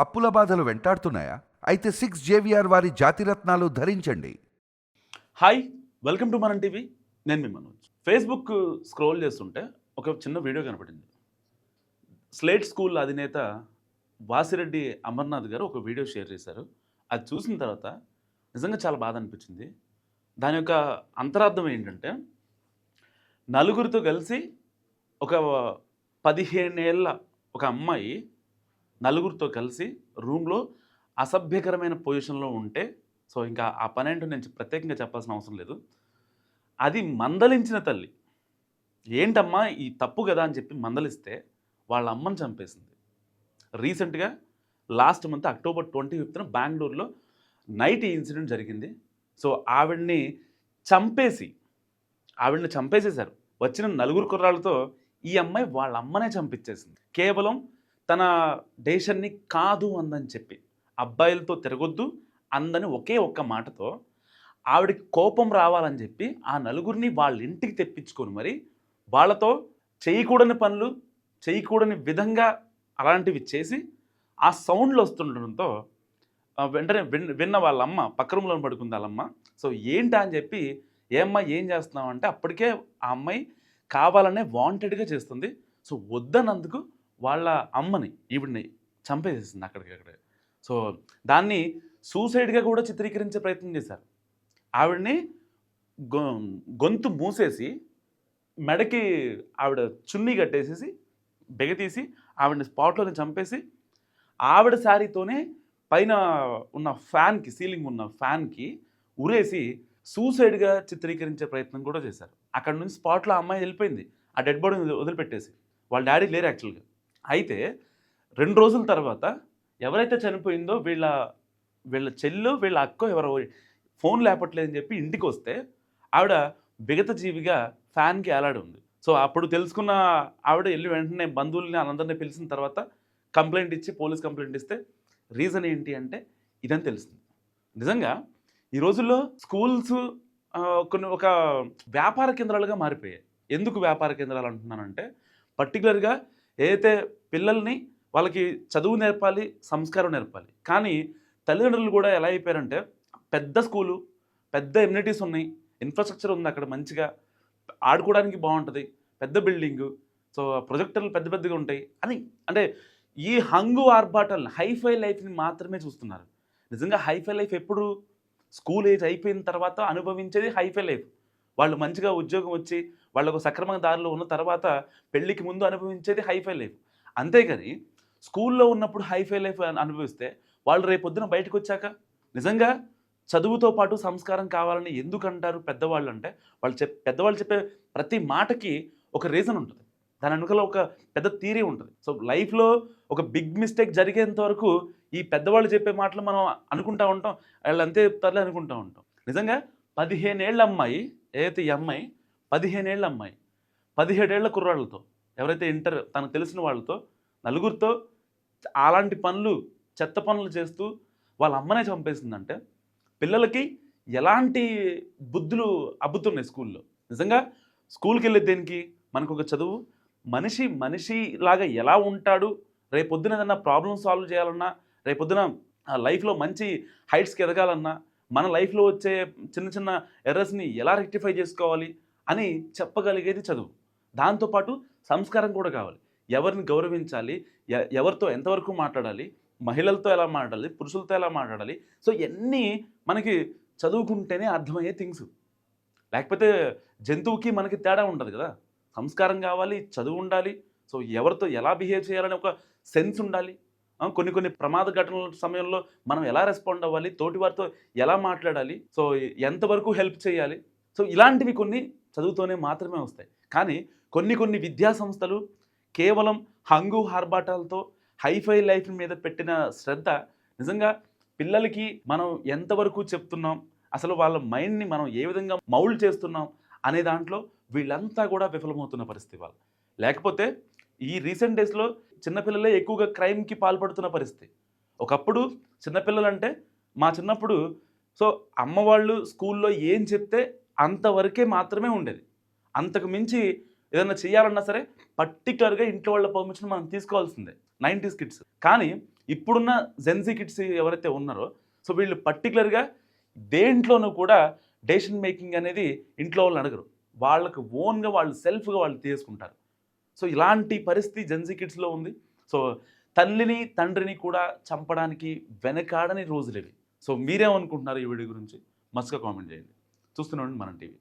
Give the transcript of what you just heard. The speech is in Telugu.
అప్పుల బాధలు వెంటాడుతున్నాయా? అయితే సిక్స్ జేవిఆర్ వారి జాతిరత్నాలు ధరించండి. Hi welcome to Mana TV నేను మీ మనోజ్. ఫేస్బుక్ స్క్రోల్ చేస్తుంటే ఒక చిన్న వీడియో కనపడింది. స్లేట్ స్కూల్ అధినేత వాసిరెడ్డి అమర్నాథ్ గారు ఒక వీడియో షేర్ చేశారు. అది చూసిన తర్వాత నిజంగా చాలా బాధ అనిపించింది. దాని యొక్క అంతరార్థం ఏంటంటే నలుగురితో కలిసి ఒక పదిహేనేళ్ళ ఒక అమ్మాయి నలుగురితో కలిసి రూమ్లో అసభ్యకరమైన పొజిషన్లో ఉంటే సో ఇంకా ఆ పని ఏంటో నేను ప్రత్యేకంగా చెప్పాల్సిన అవసరం లేదు. అది మందలించిన తల్లి. ఏంటమ్మా ఈ తప్పు కదా అని చెప్పి మందలిస్తే వాళ్ళ అమ్మని చంపేసింది. రీసెంట్గా లాస్ట్ మంత్ అక్టోబర్ ట్వంటీ ఫిఫ్త్న బెంగళూరులో నైట్ ఈ ఇన్సిడెంట్ జరిగింది. సో ఆవిడ్ని చంపేసి ఆవిడ్ని చంపేసేశారు. వచ్చిన నలుగురు కుర్రాళ్ళతో ఈ అమ్మాయి వాళ్ళ అమ్మనే చంపించేసింది కేవలం తన డేషన్ని కాదు అందని చెప్పి అబ్బాయిలతో తిరగొద్దు అందని ఒకే ఒక్క మాటతో ఆవిడకి కోపం రావాలని చెప్పి ఆ నలుగురిని వాళ్ళ ఇంటికి తెప్పించుకొని మరి వాళ్ళతో చేయకూడని పనులు చేయకూడని విధంగా అలాంటివి చేసి ఆ సౌండ్లు వస్తుండడంతో వెంటనే విన్ విన్న వాళ్ళ అమ్మ పక్క రూమ్లో పడుకుంది వాళ్ళమ్మ. సో ఏంటా అని చెప్పి ఏమ్మా ఏం చేస్తున్నావు? అంటే అప్పటికే ఆ అమ్మాయి కావాలనే వాంటెడ్గా చేస్తుంది. సో వద్దన్నందుకు వాళ్ళ అమ్మని ఈవిడిని చంపేసేసింది అక్కడికి అక్కడే. సో దాన్ని సూసైడ్గా కూడా చిత్రీకరించే ప్రయత్నం చేశారు. ఆవిడని గొ గొంతు మూసేసి మెడకి ఆవిడ చున్నీ కట్టేసేసి బెగతీసి ఆవిడని స్పాట్లోనే చంపేసి ఆవిడ శారీతోనే పైన ఉన్న ఫ్యాన్కి సీలింగ్ ఉన్న ఫ్యాన్కి ఉరేసి సూసైడ్గా చిత్రీకరించే ప్రయత్నం కూడా చేశారు. అక్కడ నుంచి స్పాట్లో అమ్మాయి వెళ్ళిపోయింది. ఆ డెడ్ బాడీని వదిలిపెట్టేసి. వాళ్ళ డాడీ లేరు యాక్చువల్గా. అయితే రెండు రోజుల తర్వాత ఎవరైతే చనిపోయిందో వీళ్ళ వీళ్ళ చెల్లు వీళ్ళ అక్కో ఎవరో ఫోన్ లేపట్లేదని చెప్పి ఇంటికి వస్తే ఆవిడ బిగత జీవిగా ఫ్యాన్కి ఏలాడి ఉంది సో అప్పుడు తెలుసుకున్న ఆవిడ వెళ్ళి వెంటనే బంధువుల్ని అందరినీ పిలిచిన తర్వాత కంప్లైంట్ ఇచ్చి పోలీస్ కంప్లైంట్ ఇస్తే రీజన్ ఏంటి అంటే ఇదని తెలిసింది నిజంగా ఈ రోజుల్లో స్కూల్స్ కొన్ని ఒక వ్యాపార కేంద్రాలుగా మారిపోయాయి. ఎందుకు వ్యాపార కేంద్రాలు అంటున్నానంటే పర్టికులర్గా ఏదైతే పిల్లల్ని వాళ్ళకి చదువు నేర్పాలి సంస్కారం నేర్పాలి. కానీ తల్లిదండ్రులు కూడా ఎలా అయిపోయారంటే పెద్ద స్కూలు పెద్ద ఎమ్యూనిటీస్ ఉన్నాయి ఇన్ఫ్రాస్ట్రక్చర్ ఉంది అక్కడ మంచిగా ఆడుకోవడానికి బాగుంటుంది పెద్ద బిల్డింగు సో ప్రొజెక్టర్లు పెద్ద పెద్దగా ఉంటాయి అని. అంటే ఈ హంగు ఆర్భాటాలను హైఫై లైఫ్ని మాత్రమే చూస్తున్నారు. నిజంగా హైఫై లైఫ్ ఎప్పుడు స్కూల్ ఏజ్ అయిపోయిన తర్వాత అనుభవించేది హైఫై లైఫ్. వాళ్ళు మంచిగా ఉద్యోగం వచ్చి వాళ్ళకు సక్రమంగా దారిలో ఉన్న తర్వాత పెళ్ళికి ముందు అనుభవించేది హైఫై లైఫ్. అంతేగాని స్కూల్లో ఉన్నప్పుడు హైఫై లైఫ్ అనుభవిస్తే వాళ్ళు రేపొద్దున బయటకు వచ్చాక నిజంగా చదువుతో పాటు సంస్కారం కావాలని ఎందుకు అంటారు పెద్దవాళ్ళు అంటే వాళ్ళు చెప్ పెద్దవాళ్ళు చెప్పే ప్రతి మాటకి ఒక రీజన్ ఉంటుంది. దాని వెనుకలో ఒక పెద్ద థీరీ ఉంటుంది. సో లైఫ్లో ఒక బిగ్ మిస్టేక్ జరిగేంత వరకు ఈ పెద్దవాళ్ళు చెప్పే మాటలు మనం అనుకుంటా ఉంటాం వాళ్ళు అంతే చెప్తారులే అనుకుంటా ఉంటాం. నిజంగా పదిహేనేళ్ళ అమ్మాయి ఏదైతే ఈ అమ్మాయి పదిహేనేళ్ళ అమ్మాయి పదిహేడేళ్ళ కుర్రాళ్ళతో ఎవరైతే ఇంటర్ తనకు తెలిసిన వాళ్ళతో నలుగురితో అలాంటి పనులు చెత్త పనులు చేస్తూ వాళ్ళ అమ్మనే చంపేసిందంటే పిల్లలకి ఎలాంటి బుద్ధులు అబ్బుతున్నాయి స్కూల్లో? నిజంగా స్కూల్కి వెళ్ళే దేనికి? మనకు ఒక చదువు? మనిషి మనిషి లాగా ఎలా ఉంటాడు? రేపొద్దున ఏదన్నా ప్రాబ్లమ్ సాల్వ్ చేయాలన్నా రేపొద్దున లైఫ్లో మంచి హైట్స్కి ఎదగాలన్నా మన లైఫ్లో వచ్చే చిన్న చిన్న ఎర్రర్స్ని ఎలా రెక్టిఫై చేసుకోవాలి అని చెప్పగలిగేది చదువు. దాంతోపాటు సంస్కారం కూడా కావాలి. ఎవరిని గౌరవించాలి? ఎ- ఎవరితో ఎంతవరకు మాట్లాడాలి? మహిళలతో ఎలా మాట్లాడాలి? పురుషులతో ఎలా మాట్లాడాలి? సో ఇవన్నీ మనకి చదువుకుంటేనే అర్థమయ్యే థింగ్స్. లేకపోతే జంతువుకి మనకి తేడా ఉండదు కదా. సంస్కారం కావాలి చదువు ఉండాలి. సో ఎవరితో ఎలా బిహేవ్ చేయాలని ఒక సెన్స్ ఉండాలి. కొన్ని కొన్ని ప్రమాద ఘటనల సమయంలో మనం ఎలా రెస్పాండ్ అవ్వాలి? తోటి వారితో ఎలా మాట్లాడాలి? సో ఎంతవరకు హెల్ప్ చేయాలి? సో ఇలాంటివి కొన్ని చదువుతోనే మాత్రమే వస్తాయి. కానీ కొన్ని కొన్ని విద్యా సంస్థలు కేవలం హంగు హార్బాటాలతో హైఫై లైఫ్ మీద పెట్టిన శ్రద్ధ నిజంగా పిల్లలకి మనం ఎంతవరకు చెప్తున్నాం? అసలు వాళ్ళ మైండ్ని మనం ఏ విధంగా మౌల్డ్ చేస్తున్నాం? అనే దాంట్లో వీళ్ళంతా కూడా విఫలమవుతున్న పరిస్థితి వాళ్ళు లేకపోతే ఈ రీసెంట్ డేస్లో చిన్నపిల్లలే ఎక్కువగా క్రైమ్కి పాల్పడుతున్న పరిస్థితి. ఒకప్పుడు చిన్నపిల్లలంటే మా చిన్నప్పుడు సో అమ్మవాళ్ళు స్కూల్లో ఏం చెప్తే అంతవరకే మాత్రమే ఉండేది. అంతకు మించి ఏదైనా చేయాలన్నా సరే పర్టికులర్గా ఇంట్లో వాళ్ళ పర్మిషన్ మనం తీసుకోవాల్సిందే. Nineties kids. కానీ ఇప్పుడున్న జెన్సీ కిడ్స్ ఎవరైతే ఉన్నారో సో వీళ్ళు పర్టికులర్గా దేంట్లోనూ కూడా డెసిషన్ మేకింగ్ అనేది ఇంట్లో వాళ్ళు అడగరు. వాళ్ళకు ఓన్గా వాళ్ళు సెల్ఫ్గా వాళ్ళు తీసుకుంటారు. సో ఇలాంటి పరిస్థితి జెన్జీ కిడ్స్లో ఉంది. సో తల్లిని తండ్రిని కూడా చంపడానికి వెనకాడని రోజులు ఇవి. సో మీరేమనుకుంటున్నారు ఈ వీడియో గురించి? మస్తుగా కామెంట్ చేయండి. చూస్తున్నాండి మనం టీవీ.